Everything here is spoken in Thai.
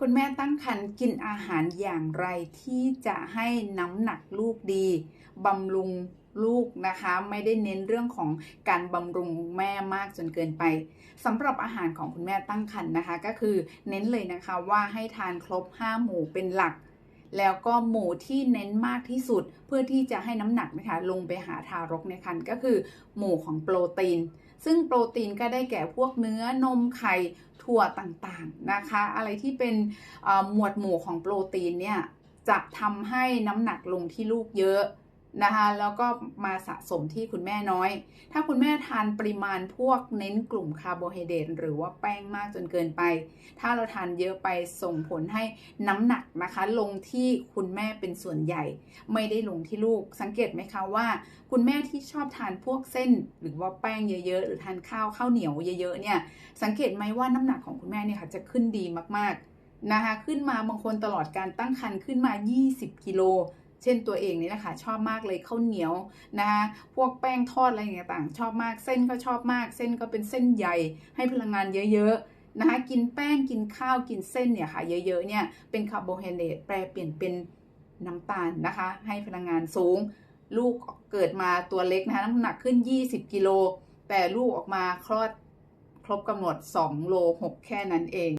คุณแม่ตั้งครรภ์กินอาหารอย่างไรที่จะให้น้ำหนักลูกดีบำรุงลูกนะคะ ไม่ได้เน้นเรื่องของการบำรุงแม่มากจนเกินไปสำหรับอาหารของคุณแม่ตั้งครรภ์นะคะ ก็คือเน้นเลยนะคะว่าให้ทานครบ 5 หมู่เป็นหลัก แล้วก็หมู่ที่เน้นมากที่สุด เพื่อที่จะให้น้ำหนักนะคะลงไปหาทารกในครรภ์ก็คือ หมู่ของโปรตีน ซึ่งโปรตีนก็ได้แก่พวกเนื้อนมไข่ถั่วต่างๆนะคะ อะไรที่เป็นหมวดหมู่ของโปรตีนเนี่ยจะทำให้น้ำหนักลงที่ลูกเยอะ นะคะแล้วก็มาสะสมที่คุณแม่น้อย ถ้าคุณแม่ทานปริมาณพวกเน้นกลุ่มคาร์โบไฮเดรตหรือว่าแป้งมากจนเกินไป ถ้าเราทานเยอะไปส่งผลให้น้ำหนักนะคะ ลงที่คุณแม่เป็นส่วนใหญ่ ไม่ได้ลงที่ลูก สังเกตไหมคะว่า คุณแม่ที่ชอบทานพวกเส้น หรือว่าแป้งเยอะๆ หรือทานข้าวข้าวเหนียวเยอะๆเนี่ยสังเกตไหมว่าน้ำหนักของคุณแม่เนี่ยค่ะจะขึ้นดีมากๆนะคะขึ้นมาบางคนตลอดการตั้งครรภ์ขึ้นมา 20 กิโล เช่นตัวเองนี่นะคะชอบมากเลยข้าวเหนียวนะคะพวกแป้งทอดอะไรอย่างเงี้ยต่างชอบมากเส้นก็ชอบมาก เส้นก็เป็นเส้นใหญ่ให้พลังงานเยอะๆนะคะกินแป้งกินข้าวกินเส้นเนี่ยค่ะเยอะๆเนี่ยเป็นคาร์โบไฮเดรตแปรเปลี่ยนเป็นน้ำตาลนะคะ ให้พลังงานสูง ลูกเกิดมาตัวเล็กนะคะน้ำหนักขึ้น 20 กิโลแต่ลูกออกมาคลอดครบกำหนด 2 โล 6 แค่นั้นเอง